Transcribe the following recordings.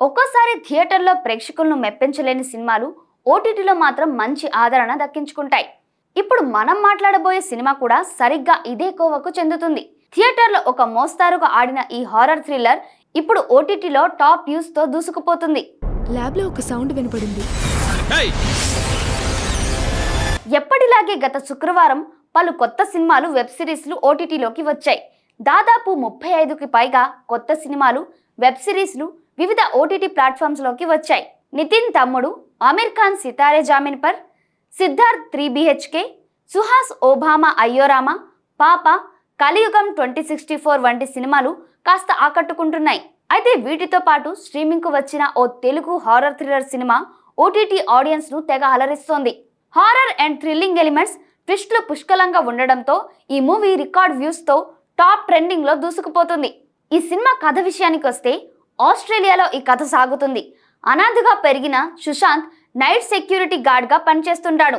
ఒక్కోసారి థియేటర్లో ప్రేక్షకులను మెప్పించలేని సినిమాలు ఓటీటీలో మాత్రం మంచి ఆదరణ దక్కించుకుంటాయి. ఇప్పుడు మనం మాట్లాడబోయే సినిమా కూడా సరిగ్గా ఇదే కోవకు చెందుతుంది. థియేటర్లో ఒక మోస్తారుగా ఆడిన ఈ హారర్ థ్రిల్లర్ ఇప్పుడు ఓటీటీలో టాప్ వ్యూస్తో దూసుకుపోతుంది. ల్యాబ్లో ఒక సౌండ్ వినపడింది. ఏయ్! ఎప్పటిలాగే గత శుక్రవారం పలు కొత్త సినిమాలు వెబ్ సిరీస్లు ఓటీటీలోకి వచ్చాయి. దాదాపు ముప్పై ఐదుకి పైగా కొత్త సినిమాలు వెబ్ సిరీస్లు వివిధ ఓటీటీ ప్లాట్ఫామ్స్లోకి వచ్చాయి. నితిన్ తమ్ముడు ఆమిర్ ఖాన్ సితారే జామీన్ పర్ సిద్ధార్థ్ త్రీ బిహెచ్కే సుహాస్ ఓబామా అయ్యోరామా Paapa Kaliyugam twenty sixty four వంటి సినిమాలు కాస్త ఆకట్టుకుంటున్నాయి. అయితే వీటితో పాటు స్ట్రీమింగ్కు వచ్చిన ఓ Telugu horror thriller cinema OTT ఆడియన్స్ను తెగ అలరిస్తోంది. హారర్ అండ్ థ్రిల్లింగ్ ఎలిమెంట్స్ ట్విస్ట్లు పుష్కలంగా ఉండడంతో ఈ మూవీ రికార్డ్ వ్యూస్తో టాప్ ట్రెండింగ్లో దూసుకుపోతుంది. ఈ సినిమా కథ విషయానికి వస్తే ఆస్ట్రేలియాలో ఈ కథ సాగుతుంది. అనాథగా పెరిగిన సుశాంత్ నైట్ సెక్యూరిటీ గార్డ్గా పనిచేస్తుంటాడు.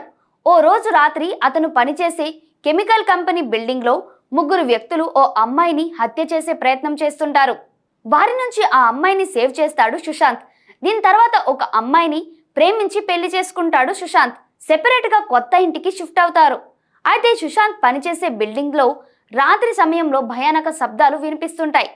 ఓ రోజు రాత్రి అతను పనిచేసే కెమికల్ కంపెనీ బిల్డింగ్లో ముగ్గురు వ్యక్తులు ఓ అమ్మాయిని హత్య చేసే ప్రయత్నం చేస్తుంటారు. వారి నుంచి ఆ అమ్మాయిని సేవ్ చేస్తాడు సుశాంత్. దీని తర్వాత ఒక అమ్మాయిని ప్రేమించి పెళ్ళి చేసుకుంటాడు సుశాంత్. సెపరేట్గా కొత్త ఇంటికి షిఫ్ట్ అవుతారు. అయితే సుశాంత్ పనిచేసే బిల్డింగ్లో రాత్రి సమయంలో భయానక శబ్దాలు వినిపిస్తుంటాయి.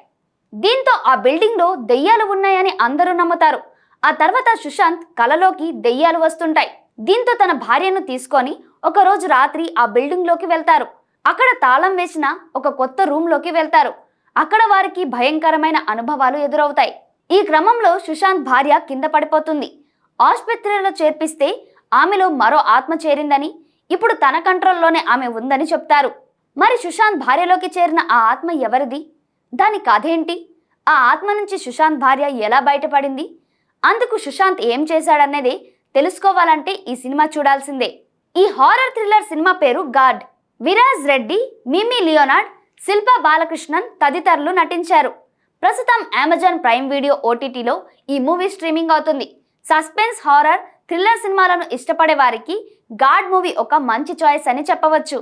దీంతో ఆ బిల్డింగ్లో దెయ్యాలు ఉన్నాయని అందరూ నమ్ముతారు. ఆ తర్వాత సుశాంత్ కలలోకి దెయ్యాలు వస్తుంటాయి. దీంతో తన భార్యను తీసుకొని ఒకరోజు రాత్రి ఆ బిల్డింగ్లోకి వెళ్తారు. అక్కడ తాళం వేసిన ఒక కొత్త రూమ్లోకి వెళ్తారు. అక్కడ వారికి భయంకరమైన అనుభవాలు ఎదురవుతాయి. ఈ క్రమంలో సుశాంత్ భార్య కింద పడిపోతుంది. ఆసుపత్రిలో చేర్పిస్తే ఆమెలో మరో ఆత్మ చేరిందని ఇప్పుడు తన కంట్రోల్లోనే ఆమె ఉందని చెప్తారు. మరి సుశాంత్ భార్యలోకి చేరిన ఆ ఆత్మ ఎవరిది? దాని కథ ఏంటి ఆ ఆత్మ నుంచి సుశాంత్ భార్య ఎలా బయటపడింది? అందుకు సుశాంత్ ఏం చేశాడనేది తెలుసుకోవాలంటే ఈ సినిమా చూడాల్సిందే. ఈ హారర్ థ్రిల్లర్ సినిమా పేరు God. Viraj Reddy Mimi Leonard Shilpa Balakrishnan తదితరులు నటించారు. ప్రస్తుతం అమెజాన్ ప్రైమ్ వీడియో ఓటీటీలో ఈ మూవీ స్ట్రీమింగ్ అవుతుంది. సస్పెన్స్ హారర్ థ్రిల్లర్ సినిమాలను ఇష్టపడే వారికి గాడ్ మూవీ ఒక మంచి చాయిస్ అని చెప్పవచ్చు.